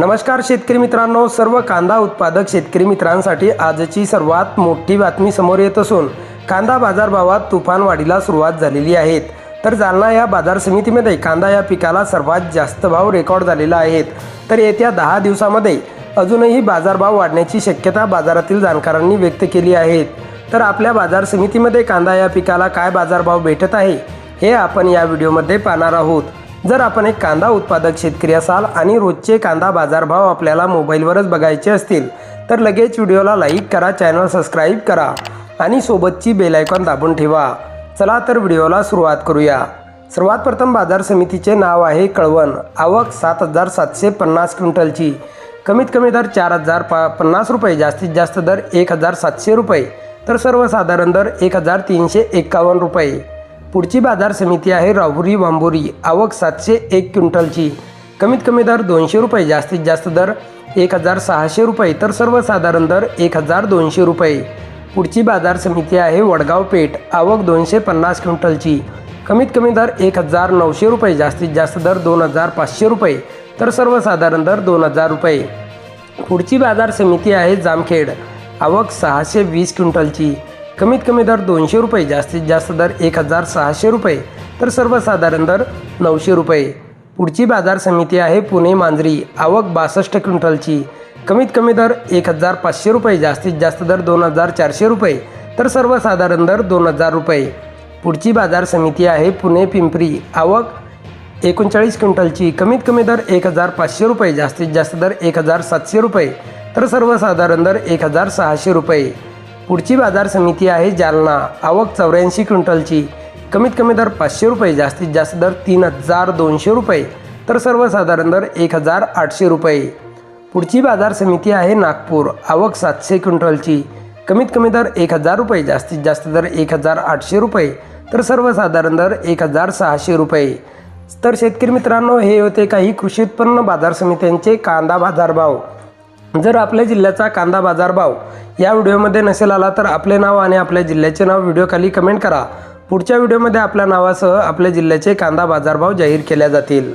नमस्कार शेतकरी मित्रांनो सर्व कांदा उत्पादक शेतकरी मित्रांसाठी आजची सर्वात मोठी बातमी समोर येत असून कांदा बाजारभावात तुफान वाढीला सुरुवात झालेली आहे. तर जालना या बाजार समितीमध्ये कांदा या पिकाला सर्वात जास्त भाव रेकॉर्ड झालेला आहेत तर येत्या दहा दिवसामध्ये अजूनही बाजारभाव वाढण्याची शक्यता बाजारातील जाणकारांनी व्यक्त केली आहे. तर आपल्या बाजार समितीमध्ये कांदा या पिकाला काय बाजारभाव भेटत आहे हे आपण या व्हिडिओमध्ये पाहणार आहोत. जर आपण एक कांदा उत्पादक शेतकरी असाल आणि रोजचे कांदा बाजारभाव आपल्याला मोबाईलवरच बघायचे असतील तर लगेच व्हिडिओला लाईक करा चॅनल सबस्क्राईब करा आणि सोबतची बेल आयकॉन दाबून ठेवा. चला तर व्हिडिओला सुरुवात करूया. सर्वात प्रथम बाजार समितीचे नाव आहे कळवण. आवक सात हजार सातशे पन्नास क्विंटलची. कमीत कमी दर चार हजार पा पन्नास रुपये जास्तीत जास्त दर एक हजार सातशे रुपये तर सर्वसाधारण दर एक हजार तीनशे एक्कावन्न रुपये. पुढची बाजार समिती आहे राहुरी वांबोरी आवक सातशे एक क्विंटलची. कमीत कमी दर दोनशे रुपये जास्तीत जास्त दर एक हजार सहाशे रुपये तर सर्वसाधारण दर एक हजार दोनशे रुपये. पुढची बाजार समिती आहे वडगाव पेठ. आवक दोनशे पन्नास क्विंटलची. कमीत कमी दर एक हजार नऊशे रुपये जास्तीत जास्त दर दोन हजार पाचशे रुपये तर सर्वसाधारण दर दोन हजार रुपये. पुढची बाजार समिती आहे जामखेड. आवक सहाशे वीस क्विंटलची. कमीत कमी दर दोनशे रुपये जास्तीत जास्त दर एक हजार सहाशे रुपये. तर सर्वसाधारण दर नऊशे रुपये. पुढची बाजार समिती आहे पुणे मांजरी. आवक बासष्ट क्विंटलची. कमीत कमी दर एक हजार पाचशे रुपये जास्तीत जास्त दर दोन हजार चारशे रुपये. तर सर्वसाधारण दर दोन हजार रुपये. पुढची बाजार समिती आहे पुणे पिंपरी. आवक एकोणचाळीस क्विंटलची. कमीत कमी दर एक हजार पाचशे रुपये जास्तीत जास्त दर एक हजार सातशे रुपये. तर सर्वसाधारण दर एक हजार सहाशे रुपये. पुढची बाजार समिती आहे जालना आवक चौऱ्याऐंशी क्विंटलची. कमीत कमी दर पाचशे रुपये जास्तीत जास्त दर तीन हजार दोनशे रुपये तर सर्वसाधारण दर एक हजार आठशे रुपये. पुढची बाजार समिती आहे नागपूर आवक सातशे क्विंटलची. कमीत कमी दर एक हजार रुपये जास्तीत जास्त दर एक हजार आठशे रुपये तर सर्वसाधारण दर एक हजार सहाशे रुपये. तर शेतकरी मित्रांनो हे होते काही कृषी उत्पन्न बाजार समित्यांचे कांदा बाजारभाव. जर आपल्या जिल्ह्याचा कांदा बाजारभाव या व्हिडिओमध्ये नसेल आला तर आपले नाव आणि आपल्या जिल्ह्याचे नाव व्हिडिओ खाली कमेंट करा. पुढच्या व्हिडिओमध्ये आपल्या नावासह आपल्या जिल्ह्याचे कांदा बाजारभाव जाहीर केल्या जातील.